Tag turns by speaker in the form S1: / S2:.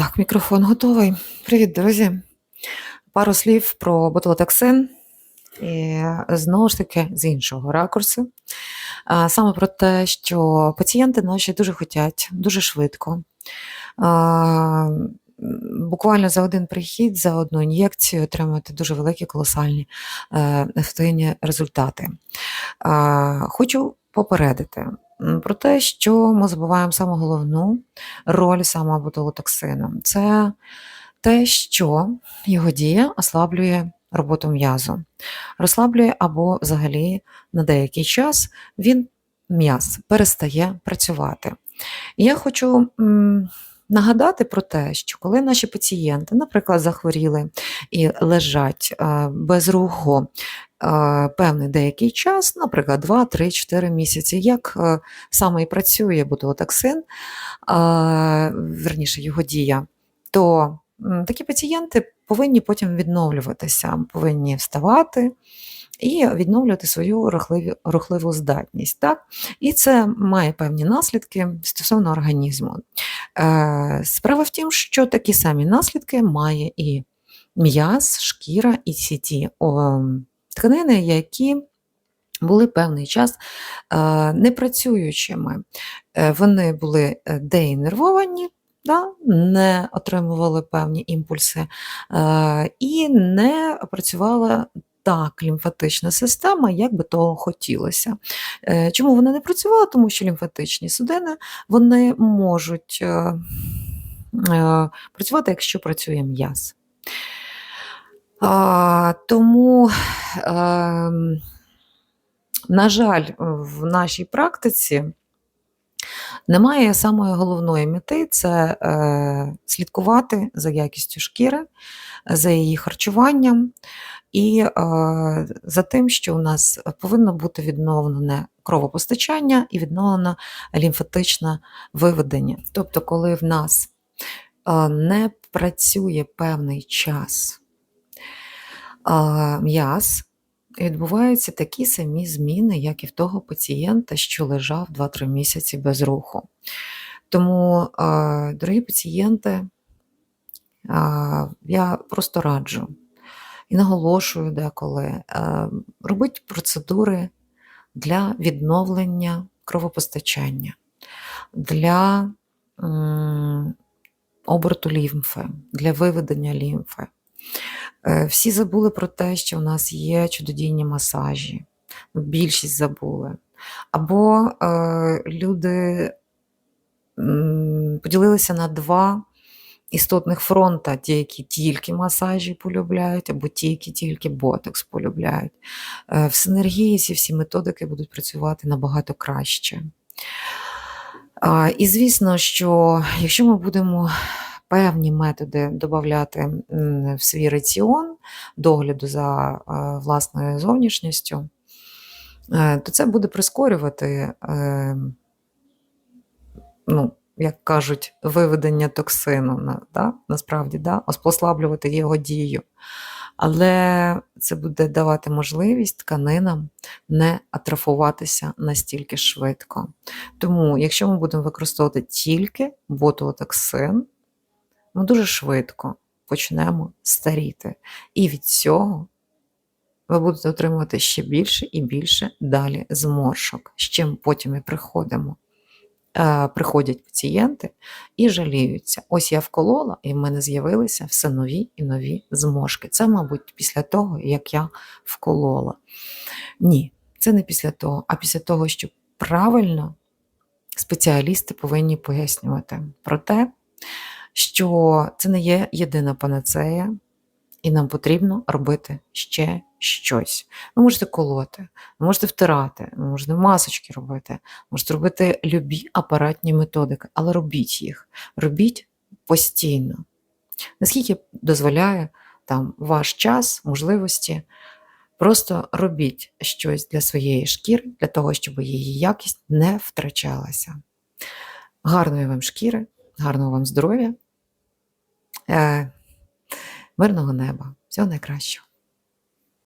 S1: Так, мікрофон готовий. Привіт, друзі. Пару слів про ботулотоксин. І знову ж таки з іншого ракурсу. Саме про те, що пацієнти наші дуже хочуть, дуже швидко. Буквально за один прихід, за одну ін'єкцію отримати дуже великі, колосальні е, ефективні результати. Хочу попередити про те, що ми забуваємо саму головну роль саме ботулотоксину. Це те, що його дія ослаблює роботу м'язу. Розслаблює або взагалі на деякий час він м'яз перестає працювати. І я хочу нагадати про те, що коли наші пацієнти, наприклад, захворіли і лежать е, без руху е, певний деякий час, наприклад, 2, 3, 4 місяці, як е, саме і працює ботулотоксин, верніше його дія, то такі пацієнти повинні потім відновлюватися, повинні вставати і відновлювати свою рухливі, рухливу здатність. Так? І це має певні наслідки стосовно організму. Е, Справа в тім, що такі самі наслідки має і м'яз, шкіра, і всі ті тканини, які були певний час е, непрацюючими. Е, Вони були деінервовані, да, не отримували певні імпульси і не працювала так лімфатична система, як би того хотілося. Е, Чому вона не працювала? Тому що лімфатичні судини вони можуть е, е, працювати, якщо працює м'яз. Тому, на жаль, в нашій практиці немає самої головної мети це е, слідкувати за якістю шкіри, за її харчуванням і е, за тим, що у нас повинно бути відновлене кровопостачання і відновлено лімфатичне виведення. Тобто, коли в нас е, не працює певний час е, м'яз, відбуваються такі самі зміни, як і в того пацієнта, що лежав 2-3 місяці без руху. Тому, дорогі пацієнти, я просто раджу і наголошую деколи, е, робити процедури для відновлення кровопостачання, для оберту лімфи, для виведення лімфи. Е, Всі забули про те, що у нас є чудодійні масажі. Більшість забули. Або е, люди поділилися на два істотних фронта: ті, які тільки масажі полюбляють, або ті, які тільки ботокс полюбляють. Е, в синергії ці всі методики будуть працювати набагато краще. І звісно, що якщо ми будемо певні методи додати в свій раціон догляду за е, власною зовнішністю, е, то це буде прискорювати, ну, як кажуть, виведення токсину, да? насправді, да? послаблювати його дію. Але це буде давати можливість тканинам не атрофуватися настільки швидко. Тому, якщо ми будемо використовувати тільки ботулотоксин, ми дуже швидко почнемо старіти. І від цього ви будете отримувати ще більше і більше далі зморшок, з чим потім і приходимо. Е, приходять пацієнти і жаліються. Ось я вколола, і в мене з'явилися все нові і нові зморшки. Це, мабуть, після того, як я вколола. Ні, це не після того, а після того, що правильно спеціалісти повинні пояснювати про те, що це не є єдина панацея, і нам потрібно робити ще щось. Ви можете колоти, ви можете втирати, можете масочки робити, можете робити любі апаратні методики, але робіть їх, робіть постійно. Наскільки дозволяє там ваш час, можливості, просто робіть щось для своєї шкіри, для того, щоб її якість не втрачалася. Гарної вам шкіри, гарного вам здоров'я, е, мирного неба, всього найкращого.